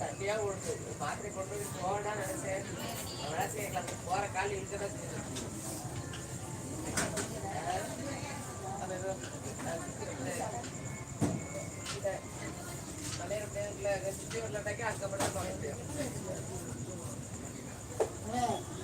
தண்ணியா ஓடுது மாத்திரை கொண்டு போய் போகடா நினைச்சேன் அவனா சரி போற கால் இருக்கதான் வரலாட்டாக்கி அதுக்கப்புறம் தான்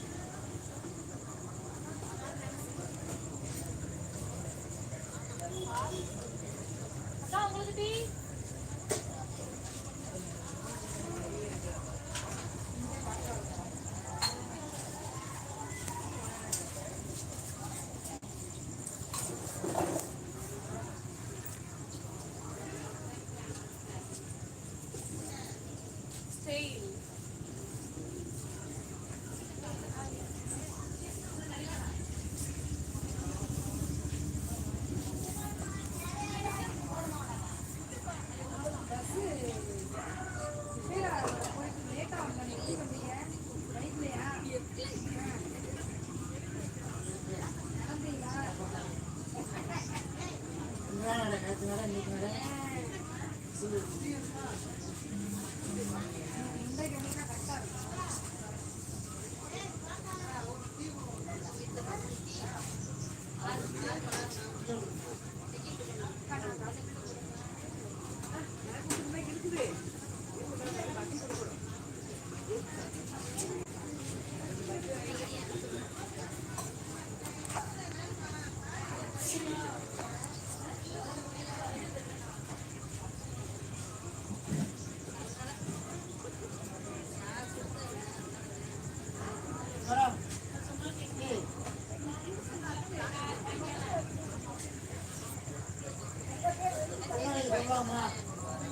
我们，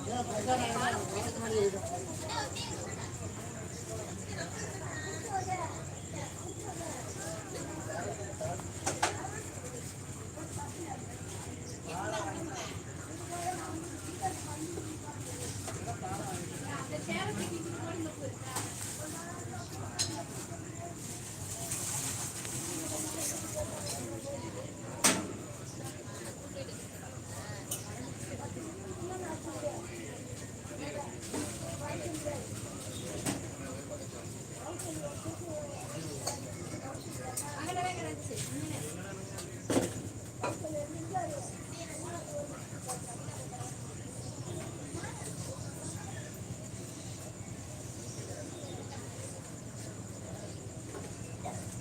不要跑下来了，我在这里。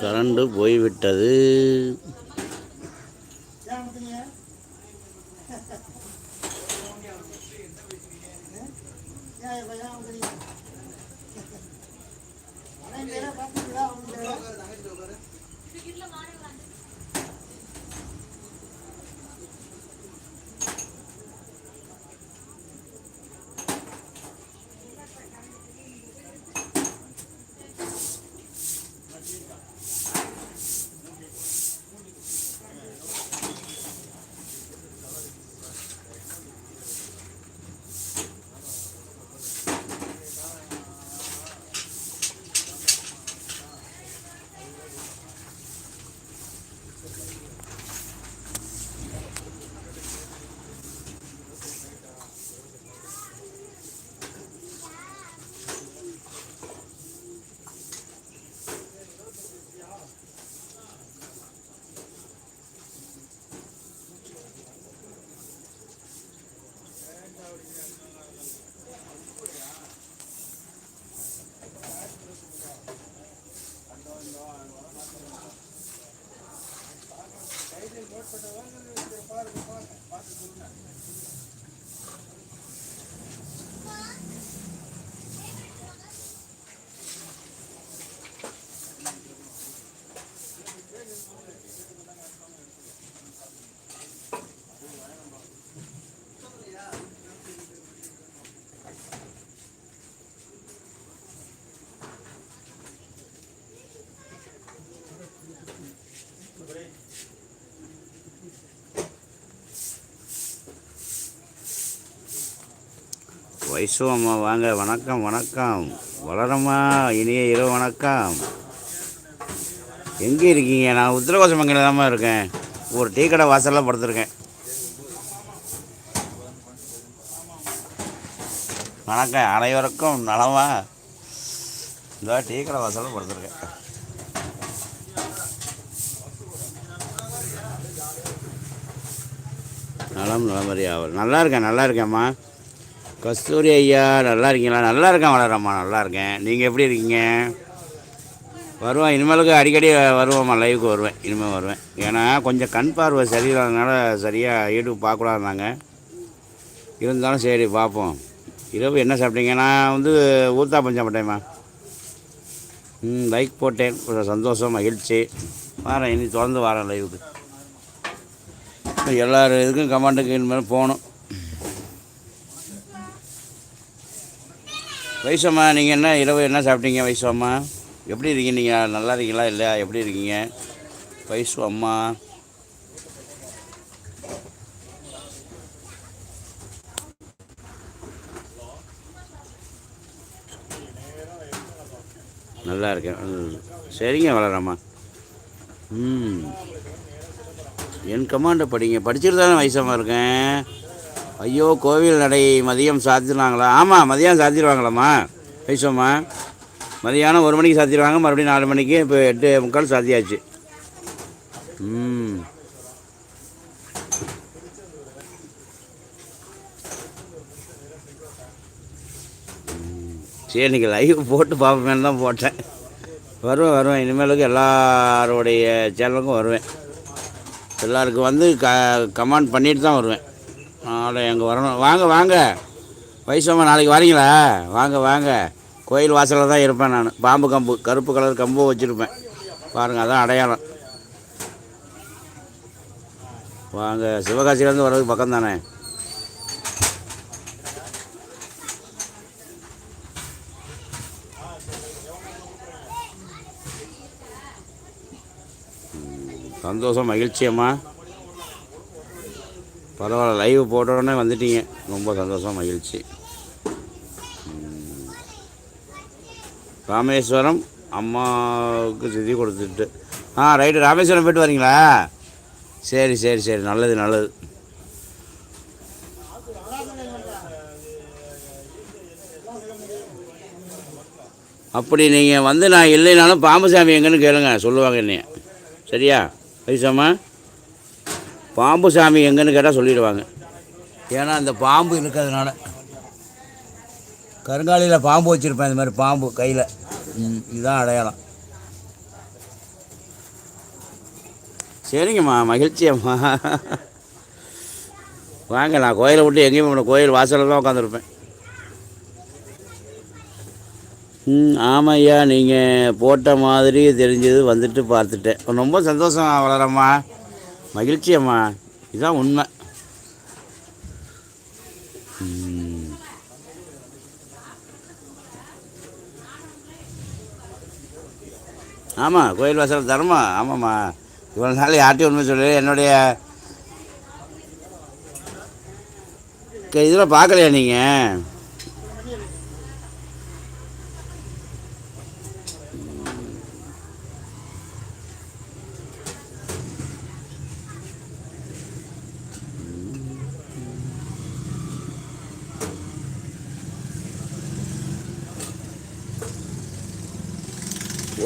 கரண்டு போய்விட்டது. வயசு அம்மா வாங்க வணக்கம் வணக்கம். வளரம்மா இனிய இரவு வணக்கம். எங்கே இருக்கீங்க? நான் உத்தரகோசமங்கல தாம்மா இருக்கேன். ஒரு டீ கடை வாசலில் படுத்துருக்கேன். வணக்கம் அனைவருக்கும் நலமா? இந்த டீ கடை வாசலில் படுத்துருக்கேன். நலம் நலமறி ஆவல் நல்லா இருக்கேன் நல்லா இருக்கேம்மா கஸ்தூரி ஐயா நல்லா இருக்கீங்களா? நல்லா இருக்கேன் வளரம்மா நல்லா இருக்கேன். நீங்கள் எப்படி இருக்கீங்க? வருவேன். இனிமேலுக்கு அடிக்கடி வருவேம்மா லைவுக்கு வருவேன். இனிமேல் வருவேன். ஏன்னா கொஞ்சம் கண் பார்வை சரியில்லாதனால சரியாக யூடியூப் பார்க்கக்கூடாதுனாங்க இருந்தாலும் சரி பார்ப்போம். இரவு என்ன சாப்பிட்டீங்க? நான் வந்து ஊத்தா பஞ்சம் சாப்பிட்டேம்மா ம் லைக் போட்டேன். கொஞ்சம் சந்தோஷம் மகிழ்ச்சி. வரேன். இனி தொடர்ந்து வரேன் லைவுக்கு எல்லார் இதுக்கும் கமாண்டுக்கு இனிமேல் போகணும். வைசம்மா நீங்கள் என்ன இரவு என்ன சாப்பிட்டீங்க வைசு அம்மா எப்படி இருக்கீங்க நீங்கள் நல்லா இருக்கீங்களா இல்லையா எப்படி இருக்கீங்க? வைசு அம்மா நல்லா இருக்கேன். ம். சரிங்க வளரம்மா. ம். என் கமாண்டை படிங்க. படிச்சுட்டு தானே வயசமாக இருக்கேன். ஐயோ கோவில் நடை மதியம் சாத்திடுவாங்களா ஆமாம் மதியம் சாத்திடுவாங்களாம்மா பேசுவோம்மா மதியானம் ஒரு மணிக்கு சாத்திடுவாங்க மறுபடியும் நாலு மணிக்கு இப்போ எட்டு முக்கால் சாத்தியாச்சு. ம். சரி நீங்கள் லைவ் போட்டு பார்ப்பேன்னு தான் போட்டேன். வருவேன் வருவேன். இனிமேலுக்கு எல்லாருடைய சேனலுக்கும் வருவேன். எல்லாருக்கும் வந்து க கமெண்ட் பண்ணிட்டு தான் வருவேன். நாளை எங்கே வரணும். வாங்க வாங்க. வயசம்மா நாளைக்கு வரீங்களா? வாங்க வாங்க. கோயில் வாசலில் தான் இருப்பேன் நான். பாம்பு கம்பு கருப்பு கலர் கம்பு வச்சுருப்பேன். பாருங்கள் அதான் அடையாளம். வாங்க சிவகாசியிலேருந்து வர்றதுக்கு பக்கம் தானே சந்தோஷம் மகிழ்ச்சியம்மா. பரவாயில்ல லைவ் போட்டோடனே வந்துட்டீங்க. ரொம்ப சந்தோஷம் மகிழ்ச்சி. ராமேஸ்வரம் அம்மாவுக்கு திதி கொடுத்துட்டு. ஆ ரைட்டு ராமேஸ்வரம் போயிட்டு வரீங்களா? சரி சரி சரி. நல்லது நல்லது. அப்படி நீங்கள் வந்து நான் இல்லைனாலும் பாம்பு சாமி எங்கன்னு கேளுங்க சொல்லுவாங்க என்னைய. சரியா? ஐசாம்மா பாம்பு சாமி எங்கன்னு கேட்டால் சொல்லிடுவாங்க. ஏன்னா அந்த பாம்பு இருக்கிறதுனால. கருங்காலியில் பாம்பு வச்சுருப்பேன் இந்த மாதிரி பாம்பு கையில். இதுதான் அடையாளம். சரிங்கம்மா மகிழ்ச்சியம்மா வாங்க நான் கோயிலை விட்டு எங்கேயும் போகணும் கோயில் வாசலில் தான் உட்காந்துருப்பேன். ம் ஆமாம் ஐயா நீங்கள் போட்ட மாதிரி தெரிஞ்சது வந்துட்டு பார்த்துட்டேன். ரொம்ப சந்தோஷம் வளரம்மா. மகிழ்ச்சி அம்மா. இதுதான் உண்மை. ஆமாம் கோயில் வாசல் தரமா? ஆமாம்மா. இவ்வளோ நாள் யார்ட்டையும் உண்மை சொல்லு என்னுடைய இதில் பார்க்கலையா நீங்கள்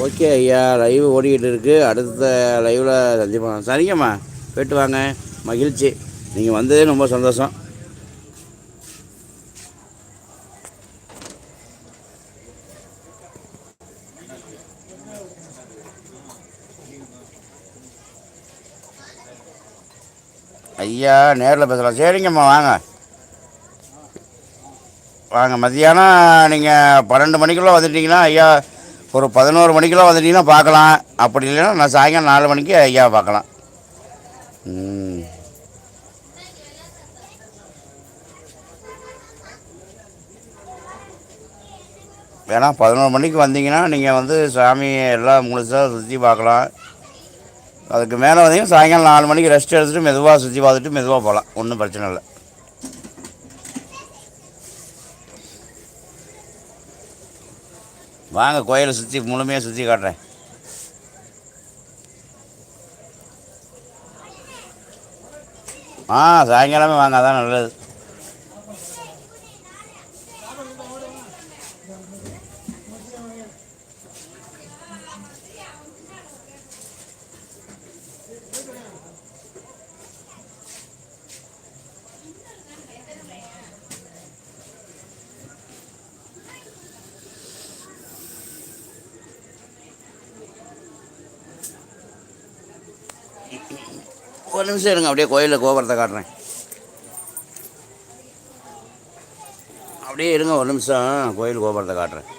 ஓகே ஐயா லைவ் ஓடிக்கிட்டு இருக்குது அடுத்த லைவில் சந்திப்போம். சரிங்கம்மா. போயிட்டு வாங்க. மகிழ்ச்சி. நீங்கள் வந்ததே ரொம்ப சந்தோஷம். ஐயா நேரில் பேசலாம். சரிங்கம்மா வாங்க. வாங்க. மத்தியானம் நீங்கள் பன்னெண்டு மணிக்குள்ளே வந்துட்டீங்கன்னா ஐயா ஒரு பதினோரு மணிக்கெல்லாம் வந்துட்டீங்கன்னா பார்க்கலாம். அப்படி இல்லைன்னா நான் சாயங்காலம் நாலு மணிக்கு ஐயா பார்க்கலாம். ஏன்னா வேணா பதினோரு மணிக்கு வந்தீங்கன்னா நீங்கள் வந்து சாமி எல்லாம் முழுசாக சுற்றி பார்க்கலாம். அதுக்கு மேலே வந்தீங்கன்னா சாயங்காலம் நாலு மணிக்கு ரெஸ்ட் எடுத்துகிட்டு மெதுவாக சுற்றி பார்த்துட்டு மெதுவாக போகலாம் ஒன்றும் பிரச்சனை இல்லை. வாங்க கோயிலை சுற்றி முழுமையாக சுற்றி காட்டுறேன். ஆ சாயங்காலமே வாங்க அதான் நல்லது. ஒரு நிமிஷம் இருங்க அப்படியே கோயிலில் கோபுரத்தை காட்டுறேன். அப்படியே இருங்க ஒரு நிமிஷம். கோயில் கோபுரத்தை காட்டுறேன்.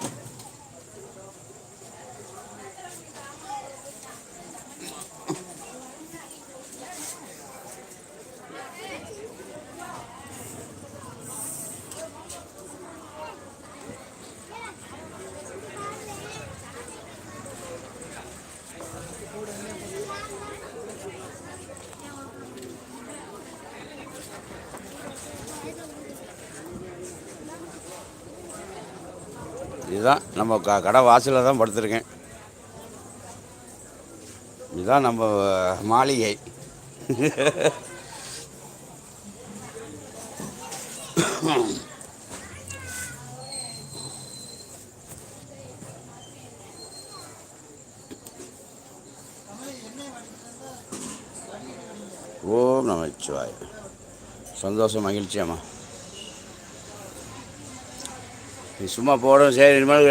இதுதான் நம்ம க கடை வாசலில் தான் படுத்திருக்கேன். இதுதான் நம்ம மாளிகை. ஓம் நமச்சிவாய். சந்தோஷம் மகிழ்ச்சியாம்மா சும்மா போடும் சரி இனிமேல்